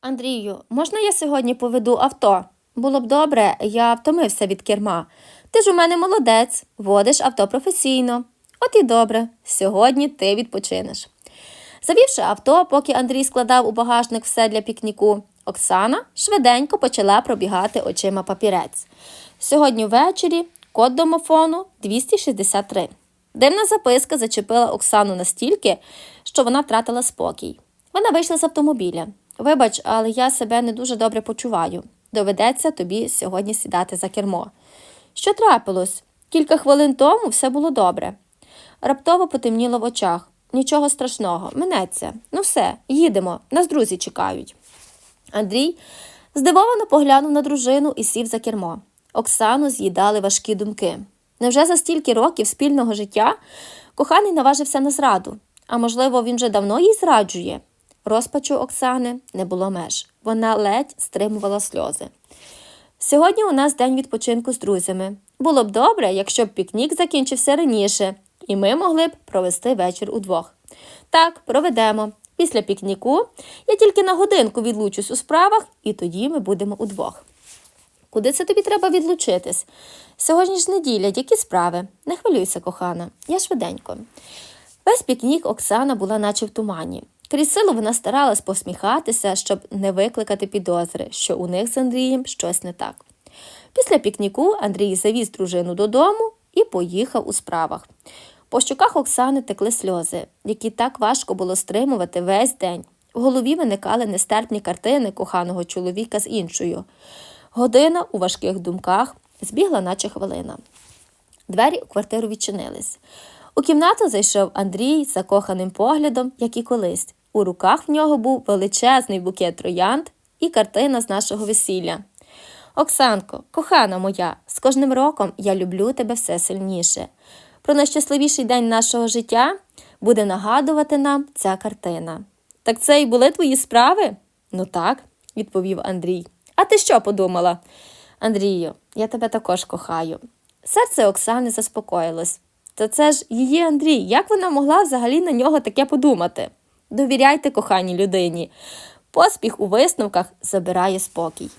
Андрію, можна я сьогодні поведу авто? Було б добре, я втомився від керма. Ти ж у мене молодець, водиш авто професійно. От і добре, сьогодні ти відпочинеш. Завівши авто, поки Андрій складав у багажник все для пікніку, Оксана швиденько почала пробігати очима папірець. Сьогодні ввечері код домофону 263. Дивна записка зачепила Оксану настільки, що вона втратила спокій. Вона вийшла з автомобіля. Вибач, але я себе не дуже добре почуваю. Доведеться тобі сьогодні сідати за кермо. Що трапилось? Кілька хвилин тому все було добре. Раптово потемніло в очах. Нічого страшного, минеться. Ну все, їдемо, нас друзі чекають. Андрій здивовано поглянув на дружину і сів за кермо. Оксану з'їдали важкі думки. Невже за стільки років спільного життя коханий наважився на зраду? А можливо, він вже давно їй зраджує? Розпачу Оксани не було меж. Вона ледь стримувала сльози. Сьогодні у нас день відпочинку з друзями. Було б добре, якщо б пікнік закінчився раніше, і ми могли б провести вечір удвох. Так, проведемо. Після пікніку я тільки на годинку відлучусь у справах, і тоді ми будемо удвох. Куди це тобі треба відлучитись? Сьогодні ж неділя, які справи? Не хвилюйся, кохана, я швиденько. Весь пікнік Оксана була наче в тумані. Крізь вона старалась посміхатися, щоб не викликати підозри, що у них з Андрієм щось не так. Після пікніку Андрій завіз дружину додому і поїхав у справах. По щоках Оксани текли сльози, які так важко було стримувати весь день. В голові виникали нестерпні картини коханого чоловіка з іншою. Година у важких думках збігла, наче хвилина. Двері у квартиру відчинились. У кімнату зайшов Андрій з закоханим поглядом, як і колись. У руках в нього був величезний букет троянд і картина з нашого весілля. Оксанко, кохана моя, з кожним роком я люблю тебе все сильніше. Про найщасливіший день нашого життя буде нагадувати нам ця картина. Так це і були твої справи? Ну так, відповів Андрій. А ти що подумала? Андрію, я тебе також кохаю. Серце Оксани заспокоїлось. Та це ж її Андрій, як вона могла взагалі на нього таке подумати? Довіряйте коханій людині. Поспіх у висновках забирає спокій.